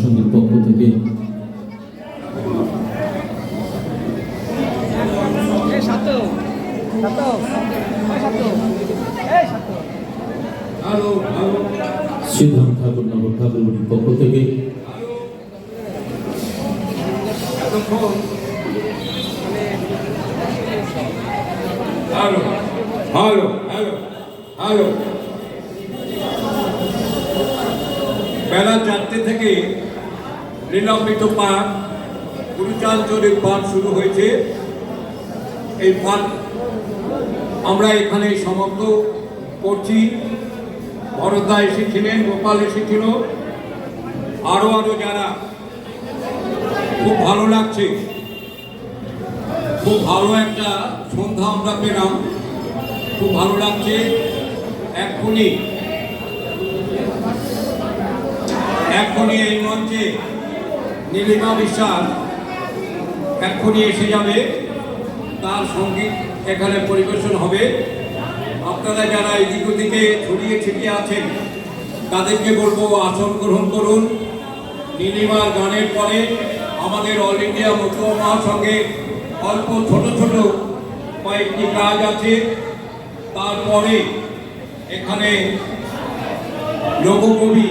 সঙ্গীর পক্ষ থেকে এই সাত সাত এই সাত এই সাত। শ্রীধাম ঠাকুর নব ঠাকুরবাড়ির পক্ষ থেকে। হ্যালো হ্যালো হ্যালো হ্যালো বেলা চারটে থেকে নিলম্বিত পাঠ গুরুচাঞ্চলিক পাঠ শুরু হয়েছে। এই পাঠ আমরা এখানে সমাপ্ত করছি। বরদা এসেছিলেন, গোপাল এসেছিল। আরও আরও যারা খুব ভালো লাগছে। খুব ভালো একটা সন্ধ্যা আমরা পেলাম। খুব ভালো লাগছে। এক্ষুনি এক্ষুনি এই মঞ্চে নীলিমা বিশ্বাস এক্ষুনি এসে যাবে। তার সংগীত এখানে পরিবেশন হবে। আপনারা যারা এদিক ওদিকে ছড়িয়ে ছিটিয়ে আছেন, তাদেরকে বলব আসন গ্রহণ করুন। নীলিমার গানের পরে আমাদের অল ইন্ডিয়া মতুয়া মহাসংঘে অল্প ছোট ছোট কয়েকটি কাজ আছে। তারপরে এখানে লোককবি